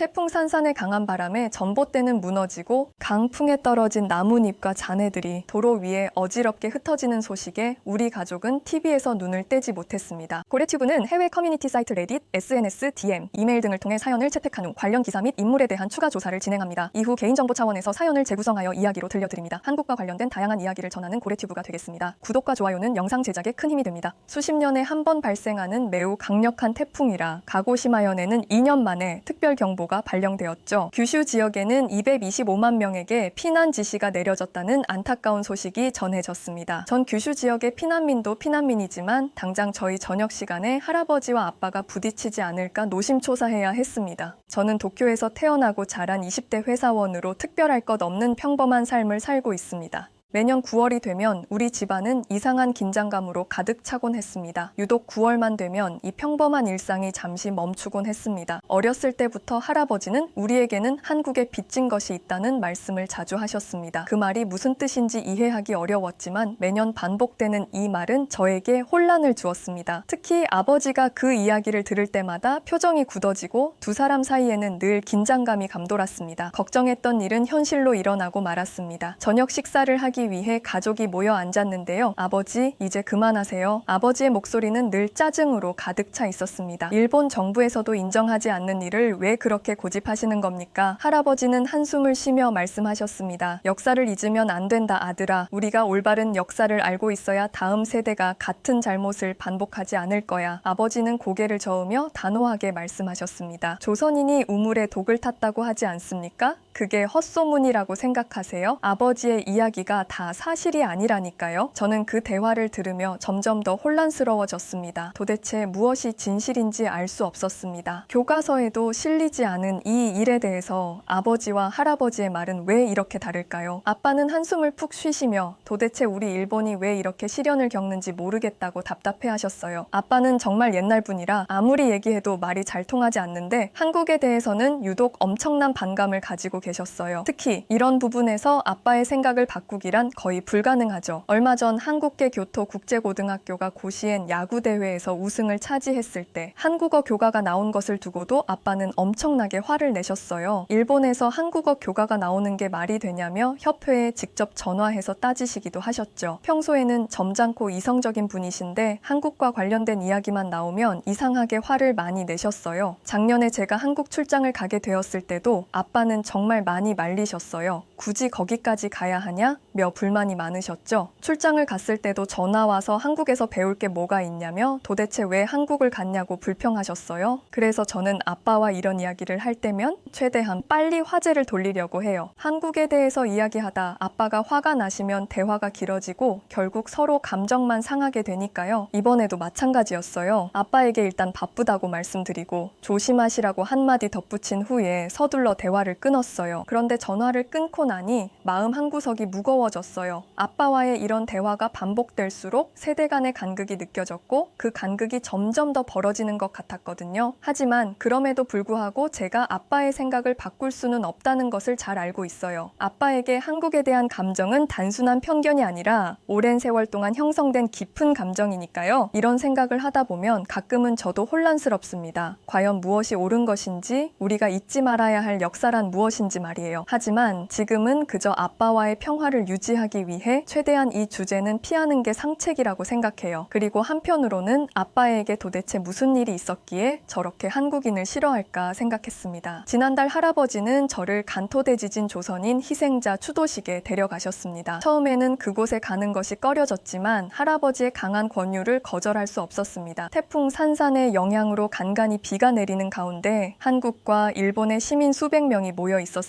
태풍 산산의 강한 바람에 전봇대는 무너지고 강풍에 떨어진 나뭇잎과 잔해들이 도로 위에 어지럽게 흩어지는 소식에 우리 가족은 TV에서 눈을 떼지 못했습니다. 고래튜브는 해외 커뮤니티 사이트 레딧, SNS, DM, 이메일 등을 통해 사연을 채택한 후 관련 기사 및 인물에 대한 추가 조사를 진행합니다. 이후 개인정보 차원에서 사연을 재구성하여 이야기로 들려드립니다. 한국과 관련된 다양한 이야기를 전하는 고래튜브가 되겠습니다. 구독과 좋아요는 영상 제작에 큰 힘이 됩니다. 수십 년에 한 번 발생하는 매우 강력한 태풍이라 가고시마현에는 2년 만에 특별 경보 가 발령되었죠. 규슈 지역에는 225만 명에게 피난 지시가 내려졌다는 안타까운 소식이 전해졌습니다. 전 규슈 지역의 피난민도 피난민이지만 당장 저희 저녁 시간에 할아버지와 아빠가 부딪히지 않을까 노심초사해야 했습니다. 저는 도쿄에서 태어나고 자란 20대 회사원으로 특별할 것 없는 평범한 삶을 살고 있습니다. 매년 9월이 되면 우리 집안은 이상한 긴장감으로 가득 차곤 했습니다. 유독 9월만 되면 이 평범한 일상이 잠시 멈추곤 했습니다. 어렸을 때부터 할아버지는 우리에게는 한국에 빚진 것이 있다는 말씀을 자주 하셨습니다. 그 말이 무슨 뜻인지 이해하기 어려웠지만 매년 반복되는 이 말은 저에게 혼란을 주었습니다. 특히 아버지가 그 이야기를 들을 때마다 표정이 굳어지고 두 사람 사이에는 늘 긴장감이 감돌았습니다. 걱정했던 일은 현실로 일어나고 말았습니다. 저녁 식사를 하기 위해 가족이 모여 앉았는데요. 아버지, 이제 그만하세요. 아버지의 목소리는 늘 짜증으로 가득 차 있었습니다. 일본 정부에서도 인정하지 않는 일을 왜 그렇게 고집하시는 겁니까? 할아버지는 한숨을 쉬며 말씀하셨습니다. 역사를 잊으면 안 된다, 아들아. 우리가 올바른 역사를 알고 있어야 다음 세대가 같은 잘못을 반복하지 않을 거야. 아버지는 고개를 저으며 단호하게 말씀하셨습니다. 조선인이 우물에 독을 탔다고 하지 않습니까? 그게 헛소문이라고 생각하세요? 아버지의 이야기가 다 사실이 아니라니까요. 저는 그 대화를 들으며 점점 더 혼란스러워졌습니다. 도대체 무엇이 진실인지 알 수 없었습니다. 교과서에도 실리지 않은 이 일에 대해서 아버지와 할아버지의 말은 왜 이렇게 다를까요? 아빠는 한숨을 푹 쉬시며 도대체 우리 일본이 왜 이렇게 시련을 겪는지 모르겠다고 답답해 하셨어요. 아빠는 정말 옛날 분이라 아무리 얘기해도 말이 잘 통하지 않는데 한국에 대해서는 유독 엄청난 반감을 가지고 계 셨어요. 특히 이런 부분에서 아빠의 생각을 바꾸기란 거의 불가능하죠. 얼마 전 한국계 교토 국제고등학교가 고시엔 야구 대회에서 우승을 차지했을 때 한국어 교과가 나온 것을 두고도 아빠는 엄청나게 화를 내셨어요. 일본에서 한국어 교과가 나오는 게 말이 되냐며 협회에 직접 전화해서 따지시기도 하셨죠. 평소에는 점잖고 이성적인 분이신데 한국과 관련된 이야기만 나오면 이상하게 화를 많이 내셨어요. 작년에 제가 한국 출장을 가게 되었을 때도 아빠는 정말 많이 말리셨어요. 굳이 거기까지 가야 하냐? 며 불만이 많으셨죠. 출장을 갔을 때도 전화 와서 한국에서 배울 게 뭐가 있냐며 도대체 왜 한국을 갔냐고 불평하셨어요. 그래서 저는 아빠와 이런 이야기를 할 때면 최대한 빨리 화제를 돌리려고 해요. 한국에 대해서 이야기하다 아빠가 화가 나시면 대화가 길어지고 결국 서로 감정만 상하게 되니까요. 이번에도 마찬가지였어요. 아빠에게 일단 바쁘다고 말씀드리고 조심하시라고 한마디 덧붙인 후에 서둘러 대화를 끊었어요. 그런데 전화를 끊고 나니 마음 한구석이 무거워졌어요. 아빠와의 이런 대화가 반복될수록 세대 간의 간극이 느껴졌고 그 간극이 점점 더 벌어지는 것 같았거든요. 하지만 그럼에도 불구하고 제가 아빠의 생각을 바꿀 수는 없다는 것을 잘 알고 있어요. 아빠에게 한국에 대한 감정은 단순한 편견이 아니라 오랜 세월 동안 형성된 깊은 감정이니까요. 이런 생각을 하다 보면 가끔은 저도 혼란스럽습니다. 과연 무엇이 옳은 것인지 우리가 잊지 말아야 할 역사란 무엇인지 말이에요. 하지만 지금은 그저 아빠와의 평화를 유지하기 위해 최대한 이 주제는 피하는 게 상책이라고 생각해요. 그리고 한편으로는 아빠에게 도대체 무슨 일이 있었기에 저렇게 한국인을 싫어할까 생각했습니다. 지난달 할아버지는 저를 간토대 지진 조선인 희생자 추도식에 데려가셨습니다. 처음에는 그곳에 가는 것이 꺼려졌지만 할아버지의 강한 권유를 거절할 수 없었습니다. 태풍 산산의 영향으로 간간히 비가 내리는 가운데 한국과 일본의 시민 수백 명이 모여 있었습니다.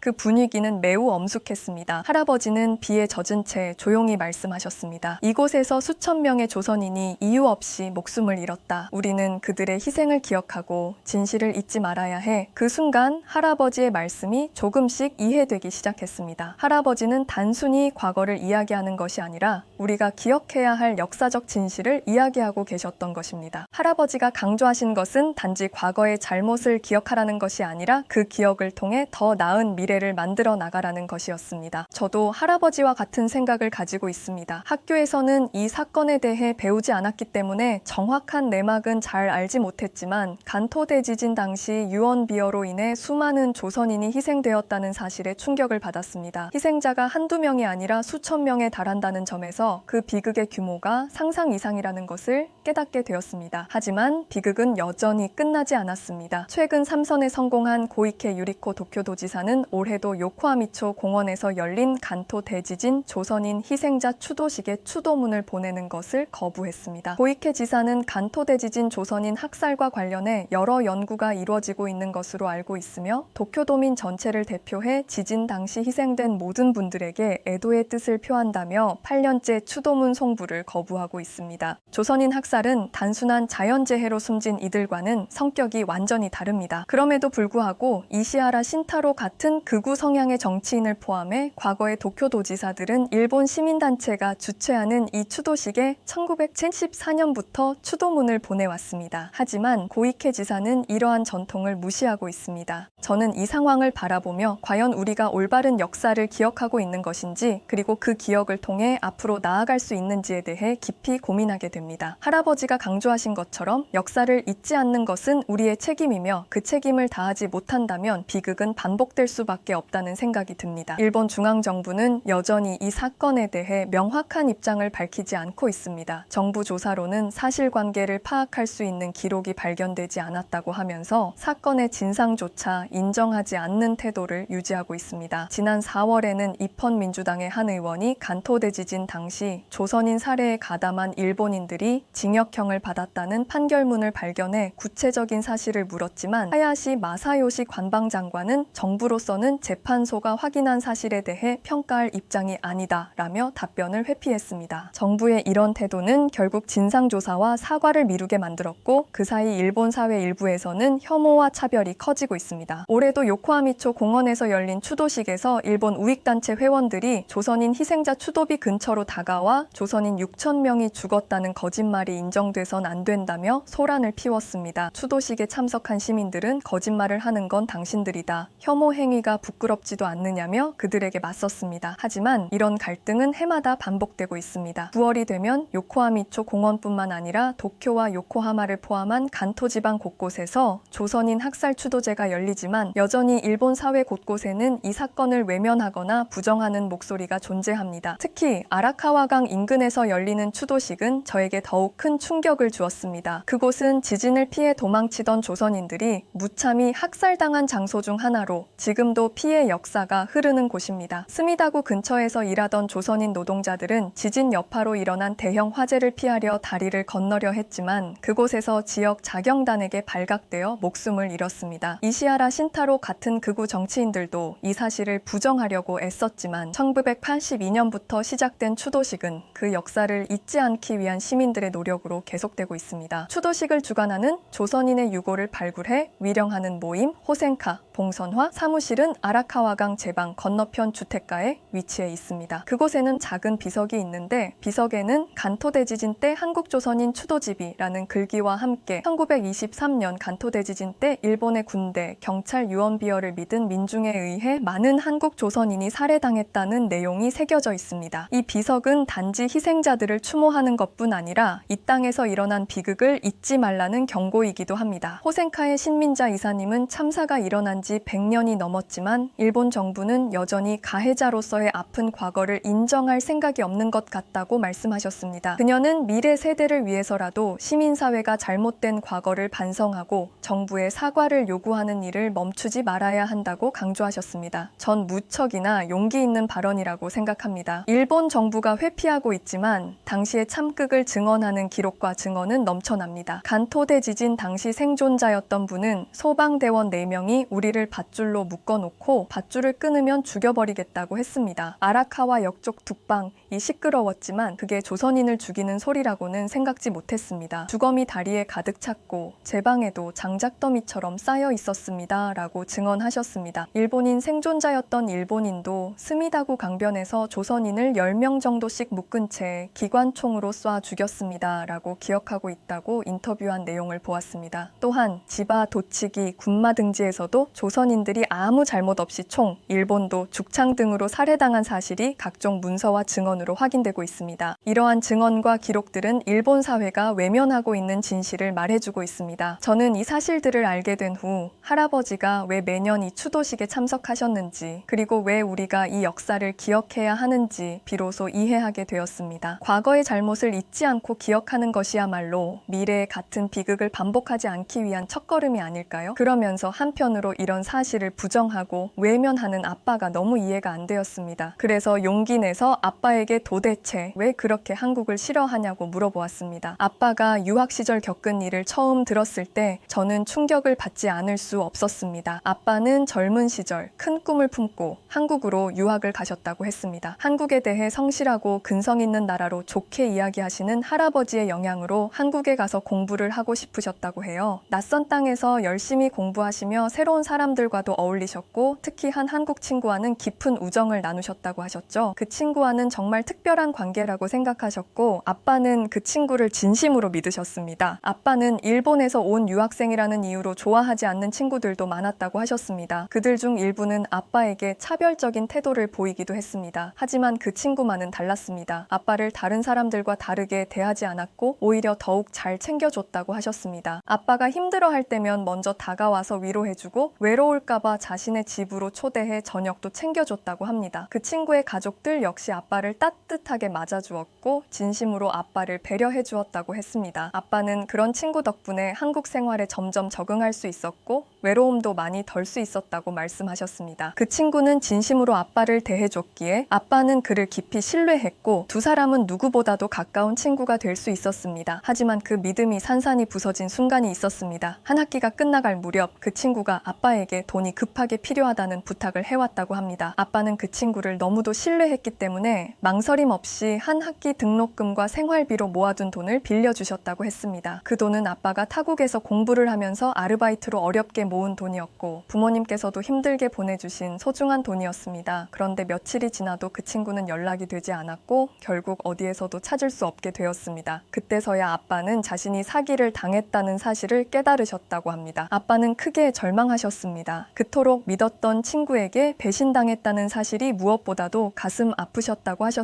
그 분위기는 매우 엄숙했습니다. 할아버지는 비에 젖은 채 조용히 말씀하셨습니다. 이곳에서 수천 명의 조선인이 이유 없이 목숨을 잃었다. 우리는 그들의 희생을 기억하고 진실을 잊지 말아야 해. 그 순간 할아버지의 말씀이 조금씩 이해되기 시작했습니다. 할아버지는 단순히 과거를 이야기하는 것이 아니라 우리가 기억해야 할 역사적 진실을 이야기하고 계셨던 것입니다. 할아버지가 강조하신 것은 단지 과거의 잘못을 기억하라는 것이 아니라 그 기억을 통해 더 나은 미래를 만들어 나가라는 것이었습니다. 저도 할아버지와 같은 생각을 가지고 있습니다. 학교에서는 이 사건에 대해 배우지 않았기 때문에 정확한 내막은 잘 알지 못했지만 간토 대 지진 당시 유언 비어로 인해 수많은 조선인이 희생되었다는 사실에 충격을 받았습니다. 희생자가 한두 명이 아니라 수천 명에 달한다는 점에서 그 비극의 규모가 상상 이상이라는 것을 깨닫게 되었습니다. 하지만 비극은 여전히 끝나지 않았습니다. 최근 삼선에 성공한 고이케 유리코 도쿄도지 사는 올해도 요코하미초 공원에서 열린 간토 대지진 조선인 희생자 추도식에 추도문을 보내는 것을 거부했습니다. 고이케 지사는 간토 대지진 조선인 학살과 관련해 여러 연구가 이루어지고 있는 것으로 알고 있으며 도쿄도민 전체를 대표해 지진 당시 희생된 모든 분들에게 애도의 뜻을 표한다며 8년째 추도문 송부를 거부하고 있습니다. 조선인 학살은 단순한 자연재해로 숨진 이들과는 성격이 완전히 다릅니다. 그럼에도 불구하고 이시하라 신타로 같은 극우 성향의 정치인을 포함해 과거의 도쿄도지사들은 일본 시민단체가 주최하는 이 추도식에 1974년부터 추도문을 보내왔습니다. 하지만 고이케 지사는 이러한 전통을 무시하고 있습니다. 저는 이 상황을 바라보며 과연 우리가 올바른 역사를 기억하고 있는 것인지 그리고 그 기억을 통해 앞으로 나아갈 수 있는지에 대해 깊이 고민하게 됩니다. 할아버지가 강조하신 것처럼 역사를 잊지 않는 것은 우리의 책임이며 그 책임을 다하지 못한다면 비극은 반복 될 수밖에 없다는 생각이 듭니다. 일본 중앙정부는 여전히 이 사건에 대해 명확한 입장을 밝히지 않고 있습니다. 정부 조사로는 사실관계를 파악할 수 있는 기록이 발견되지 않았다고 하면서 사건의 진상조차 인정하지 않는 태도를 유지하고 있습니다. 지난 4월에는 입헌 민주당의 한 의원이 간토대 지진 당시 조선인 살해에 가담한 일본인들이 징역형을 받았다는 판결문을 발견해 구체적인 사실을 물었지만 하야시 마사요시 관방장관은 정 부로서는 재판소가 확인한 사실에 대해 평가할 입장이 아니다라며 답변을 회피했습니다. 정부의 이런 태도는 결국 진상조사와 사과를 미루게 만들었고 그 사이 일본 사회 일부에서는 혐오와 차별이 커지고 있습니다. 올해도 요코하미초 공원에서 열린 추도식에서 일본 우익단체 회원들이 조선인 희생자 추도비 근처로 다가와 조선인 6천 명이 죽었다는 거짓말이 인정돼선 안 된다며 소란을 피웠습니다. 추도식에 참석한 시민들은 거짓말을 하는 건 당신들이다. 혐오 행위가 부끄럽지도 않느냐며 그들에게 맞섰습니다. 하지만 이런 갈등은 해마다 반복되고 있습니다. 9월이 되면 요코하미초 공원뿐만 아니라 도쿄와 요코하마를 포함한 간토 지방 곳곳에서 조선인 학살 추도제가 열리지만 여전히 일본 사회 곳곳에는 이 사건을 외면하거나 부정하는 목소리가 존재합니다. 특히 아라카와강 인근에서 열리는 추도식은 저에게 더욱 큰 충격을 주었습니다. 그곳은 지진을 피해 도망치던 조선인들이 무참히 학살당한 장소 중 하나로 지금도 피해 역사가 흐르는 곳입니다. 스미다구 근처에서 일하던 조선인 노동자들은 지진 여파로 일어난 대형 화재를 피하려 다리를 건너려 했지만 그곳에서 지역 자경단에게 발각되어 목숨을 잃었습니다. 이시아라 신타로 같은 극우 정치인들도 이 사실을 부정하려고 애썼지만 1982년부터 시작된 추도식은 그 역사를 잊지 않기 위한 시민들의 노력으로 계속되고 있습니다. 추도식을 주관하는 조선인의 유고를 발굴해 위령하는 모임 호센카 봉선화 사무실은 아라카와강 제방 건너편 주택가에 위치해 있습니다. 그곳에는 작은 비석이 있는데 비석에는 간토대지진 때 한국조선인 추도집이라는 글귀와 함께 1923년 간토대지진 때 일본의 군대, 경찰 유언비어를 믿은 민중에 의해 많은 한국 조선인이 살해당했다는 내용이 새겨져 있습니다. 이 비석은 단지 희생자들을 추모하는 것뿐 아니라 이 땅에서 일어난 비극을 잊지 말라는 경고이기도 합니다. 호센카의 신민자 이사님은 참사가 일어난 지 100년이 넘었지만 일본 정부는 여전히 가해자로서의 아픈 과거를 인정할 생각이 없는 것 같다고 말씀하셨습니다. 그녀는 미래 세대를 위해서라도 시민사회가 잘못된 과거를 반성하고 정부의 사과를 요구하는 일을 멈추지 말아야 한다고 강조하셨습니다. 전 무척이나 용기 있는 발언이라고 생각합니다. 일본 정부가 회피하고 있지만 당시의 참극을 증언하는 기록과 증언은 넘쳐납니다. 간토대 지진 당시 생존자였던 분은 소방대원 4명이 우리를 밧줄로 묶어놓고 밧줄을 끊으면 죽여버리겠다고 했습니다. 아라카와 역쪽 북방 듣기 시끄러웠지만 그게 조선인을 죽이는 소리라고는 생각지 못했습니다. 주검이 다리에 가득 찼고 제 방에도 장작더미처럼 쌓여 있었습니다. 라고 증언하셨습니다. 일본인 생존자였던 일본인도 스미다구 강변에서 조선인을 10명 정도씩 묶은 채 기관총으로 쏴 죽였습니다. 라고 기억하고 있다고 인터뷰한 내용을 보았습니다. 또한 지바, 도치기, 군마 등지에서도 조선인들이 아무 잘못 없이 총, 일본도 죽창 등으로 살해당한 사실이 각종 문서와 증언으로 확인되고 있습니다. 이러한 증언과 기록들은 일본 사회가 외면하고 있는 진실을 말해주고 있습니다. 저는 이 사실들을 알게 된 후 할아버지가 왜 매년 이 추도식에 참석하셨는지 그리고 왜 우리가 이 역사를 기억해야 하는지 비로소 이해하게 되었습니다. 과거의 잘못을 잊지 않고 기억하는 것이야말로 미래의 같은 비극을 반복하지 않기 위한 첫걸음이 아닐까요? 그러면서 한편으로 이런 사실을 부정하고 외면하는 아빠가 너무 이해가 안 되었습니다. 그래서 용기 내서 아빠 에게 도대체 왜 그렇게 한국을 싫어하냐고 물어보았습니다. 아빠가 유학 시절 겪은 일을 처음 들었을 때 저는 충격을 받지 않을 수 없었습니다. 아빠는 젊은 시절 큰 꿈을 품고 한국으로 유학을 가셨다고 했습니다. 한국에 대해 성실하고 근성 있는 나라로 좋게 이야기하시는 할아버지의 영향으로 한국에 가서 공부를 하고 싶으셨다고 해요. 낯선 땅에서 열심히 공부하시며 새로운 사람들과도 어울리셨고 특히 한 한국 친구와는 깊은 우정을 나누셨다고 하셨죠. 그 친구와는 정말 특별한 관계라고 생각하셨고 아빠는 그 친구를 진심으로 믿으셨습니다. 아빠는 일본에서 온 유학생이라는 이유로 좋아하지 않는 친구들도 많았다고 하셨습니다. 그들 중 일부는 아빠에게 차별적인 태도를 보이기도 했습니다. 하지만 그 친구만은 달랐습니다. 아빠를 다른 사람들과 다르게 대하지 않았고 오히려 더욱 잘 챙겨줬다고 하셨습니다. 아빠가 힘들어할 때면 먼저 다가와서 위로해주고 외로울까봐 자신의 집으로 초대해 저녁도 챙겨줬다고 합니다. 그 친구의 가족들 역시 아빠를 따뜻하게 맞아주었고 진심으로 아빠를 배려해 주었다고 했습니다. 아빠는 그런 친구 덕분에 한국 생활에 점점 적응할 수 있었고 외로움도 많이 덜 수 있었다고 말씀하셨습니다. 그 친구는 진심으로 아빠를 대해줬기에 아빠는 그를 깊이 신뢰했고 두 사람은 누구보다도 가까운 친구가 될 수 있었습니다. 하지만 그 믿음이 산산이 부서진 순간이 있었습니다. 한 학기가 끝나갈 무렵 그 친구가 아빠에게 돈이 급하게 필요하다는 부탁을 해왔다고 합니다. 아빠는 그 친구를 너무도 신뢰했기 때문에 망 설임 없이 한 학기 등록금과 생활비로 모아둔 돈을 빌려주셨다고 했습니다. 그 돈은 아빠가 타국에서 공부를 하면서 아르바이트로 어렵게 모은 돈이었고 부모님께서도 힘들게 보내주신 소중한 돈이었습니다. 그런데 며칠이 지나도 그 친구는 연락이 되지 않았고 결국 어디에서도 찾을 수 없게 되었습니다. 그때서야 아빠는 자신이 사기를 당했다는 사실을 깨달으셨다고 합니다. 아빠는 크게 절망하셨습니다. 그토록 믿었던 친구에게 배신당했다는 사실이 무엇보다도 가슴 아프셨다고 하셨습니다.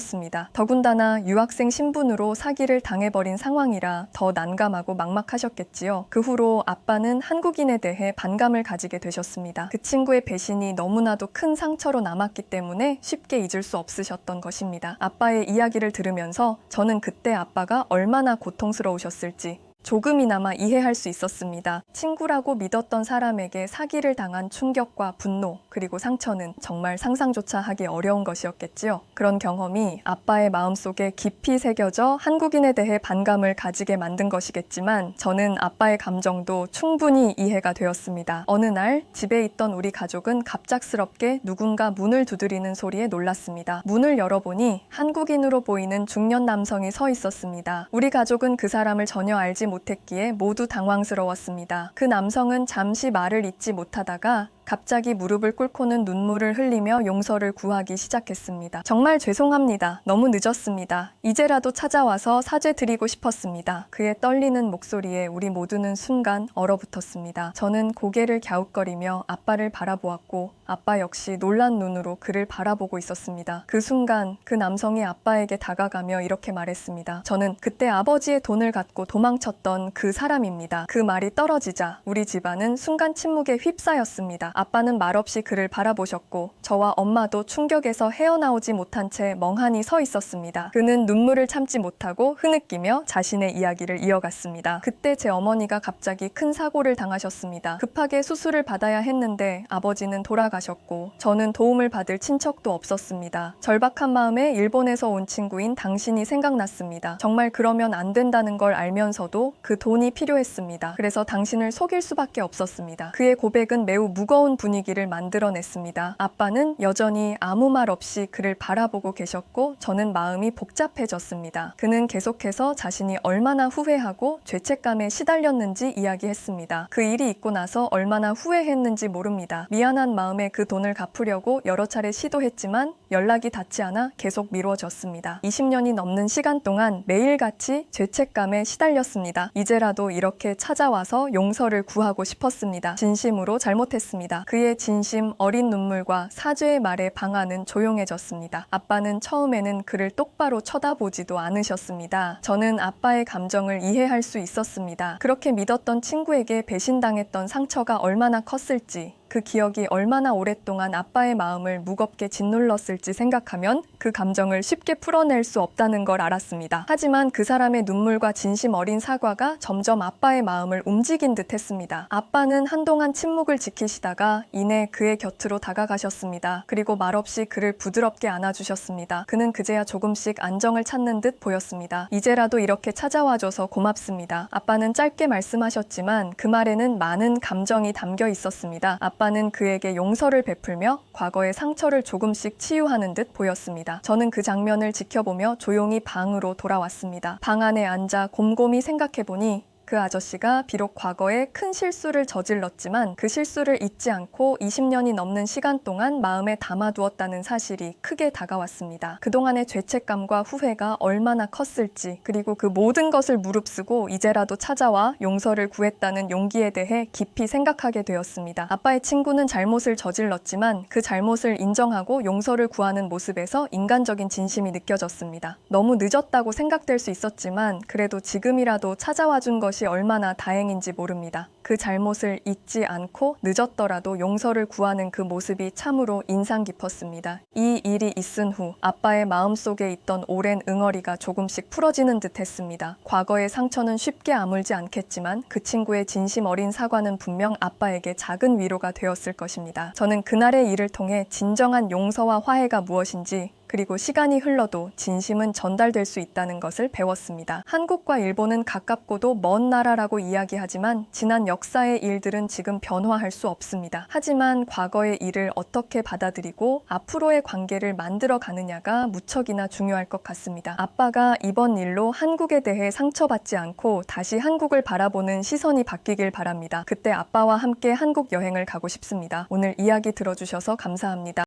더군다나 유학생 신분으로 사기를 당해버린 상황이라 더 난감하고 막막하셨겠지요. 그 후로 아빠는 한국인에 대해 반감을 가지게 되셨습니다. 그 친구의 배신이 너무나도 큰 상처로 남았기 때문에 쉽게 잊을 수 없으셨던 것입니다. 아빠의 이야기를 들으면서 저는 그때 아빠가 얼마나 고통스러우셨을지 조금이나마 이해할 수 있었습니다. 친구라고 믿었던 사람에게 사기를 당한 충격과 분노, 그리고 상처는 정말 상상조차 하기 어려운 것이었겠지요. 그런 경험이 아빠의 마음속에 깊이 새겨져 한국인에 대해 반감을 가지게 만든 것이겠지만 저는 아빠의 감정도 충분히 이해가 되었습니다. 어느 날 집에 있던 우리 가족은 갑작스럽게 누군가 문을 두드리는 소리에 놀랐습니다. 문을 열어보니 한국인으로 보이는 중년 남성이 서 있었습니다. 우리 가족은 그 사람을 전혀 알지 못했기에 모두 당황스러웠습니다. 그 남성은 잠시 말을 잇지 못하다가 갑자기 무릎을 꿇고는 눈물을 흘리며 용서를 구하기 시작했습니다. 정말 죄송합니다. 너무 늦었습니다. 이제라도 찾아와서 사죄드리고 싶었습니다. 그의 떨리는 목소리에 우리 모두는 순간 얼어붙었습니다. 저는 고개를 갸웃거리며 아빠를 바라보았고 아빠 역시 놀란 눈으로 그를 바라보고 있었습니다. 그 순간 그 남성이 아빠에게 다가가며 이렇게 말했습니다. 저는 그때 아버지의 돈을 갖고 도망쳤던 그 사람입니다. 그 말이 떨어지자 우리 집안은 순간 침묵에 휩싸였습니다. 아빠는 말없이 그를 바라보셨고 저와 엄마도 충격에서 헤어나오지 못한 채 멍하니 서 있었습니다. 그는 눈물을 참지 못하고 흐느끼며 자신의 이야기를 이어갔습니다. 그때 제 어머니가 갑자기 큰 사고를 당하셨습니다. 급하게 수술을 받아야 했는데 아버지는 돌아가 셨고 저는 도움을 받을 친척도 없었습니다. 절박한 마음에 일본에서 온 친구인 당신이 생각났습니다. 정말 그러면 안 된다는 걸 알면서도 그 돈이 필요했습니다. 그래서 당신을 속일 수밖에 없었습니다. 그의 고백은 매우 무거운 분위기를 만들어냈습니다. 아빠는 여전히 아무 말 없이 그를 바라보고 계셨고 저는 마음이 복잡해졌습니다. 그는 계속해서 자신이 얼마나 후회하고 죄책감에 시달렸는지 이야기했습니다. 그 일이 있고 나서 얼마나 후회했는지 모릅니다. 미안한 마음에 그 돈을 갚으려고 여러 차례 시도했지만 연락이 닿지 않아 계속 미뤄졌습니다. 20년이 넘는 시간 동안 매일같이 죄책감에 시달렸습니다. 이제라도 이렇게 찾아와서 용서를 구하고 싶었습니다. 진심으로 잘못했습니다. 그의 진심 어린 눈물과 사죄의 말에 방아는 조용해졌습니다. 아빠는 처음에는 그를 똑바로 쳐다보지도 않으셨습니다. 저는 아빠의 감정을 이해할 수 있었습니다. 그렇게 믿었던 친구에게 배신당했던 상처가 얼마나 컸을지 그 기억이 얼마나 오랫동안 아빠의 마음을 무겁게 짓눌렀을지 생각하면 그 감정을 쉽게 풀어낼 수 없다는 걸 알았습니다. 하지만 그 사람의 눈물과 진심 어린 사과가 점점 아빠의 마음을 움직인 듯 했습니다. 아빠는 한동안 침묵을 지키시다가 이내 그의 곁으로 다가가셨습니다. 그리고 말없이 그를 부드럽게 안아주셨습니다. 그는 그제야 조금씩 안정을 찾는 듯 보였습니다. 이제라도 이렇게 찾아와줘서 고맙습니다. 아빠는 짧게 말씀하셨지만 그 말에는 많은 감정이 담겨 있었습니다. 아빠는 그에게 용서를 베풀며 과거의 상처를 조금씩 치유하 는 듯 보였습니다. 저는 그 장면을 지켜보며 조용히 방으로 돌아왔습니다. 방 안에 앉아 곰곰이 생각해보니 그 아저씨가 비록 과거에 큰 실수를 저질렀지만 그 실수를 잊지 않고 20년이 넘는 시간 동안 마음에 담아두었다는 사실이 크게 다가왔습니다. 그동안의 죄책감과 후회가 얼마나 컸을지 그리고 그 모든 것을 무릅쓰고 이제라도 찾아와 용서를 구했다는 용기에 대해 깊이 생각하게 되었습니다. 아빠의 친구는 잘못을 저질렀지만 그 잘못을 인정하고 용서를 구하는 모습에서 인간적인 진심이 느껴졌습니다. 너무 늦었다고 생각될 수 있었지만 그래도 지금이라도 찾아와 준 것이 얼마나 다행인지 모릅니다. 그 잘못을 잊지 않고 늦었더라도 용서를 구하는 그 모습이 참으로 인상 깊었습니다. 이 일이 있은 후 아빠의 마음속에 있던 오랜 응어리가 조금씩 풀어지는 듯 했습니다. 과거의 상처는 쉽게 아물지 않겠지만 그 친구의 진심 어린 사과는 분명 아빠에게 작은 위로가 되었을 것입니다. 저는 그날의 일을 통해 진정한 용서와 화해가 무엇인지 그리고 시간이 흘러도 진심은 전달될 수 있다는 것을 배웠습니다. 한국과 일본은 가깝고도 먼 나라라고 이야기하지만 지난 역사의 일들은 지금 변화할 수 없습니다. 하지만 과거의 일을 어떻게 받아들이고 앞으로의 관계를 만들어 가느냐가 무척이나 중요할 것 같습니다. 아빠가 이번 일로 한국에 대해 상처받지 않고 다시 한국을 바라보는 시선이 바뀌길 바랍니다. 그때 아빠와 함께 한국 여행을 가고 싶습니다. 오늘 이야기 들어주셔서 감사합니다.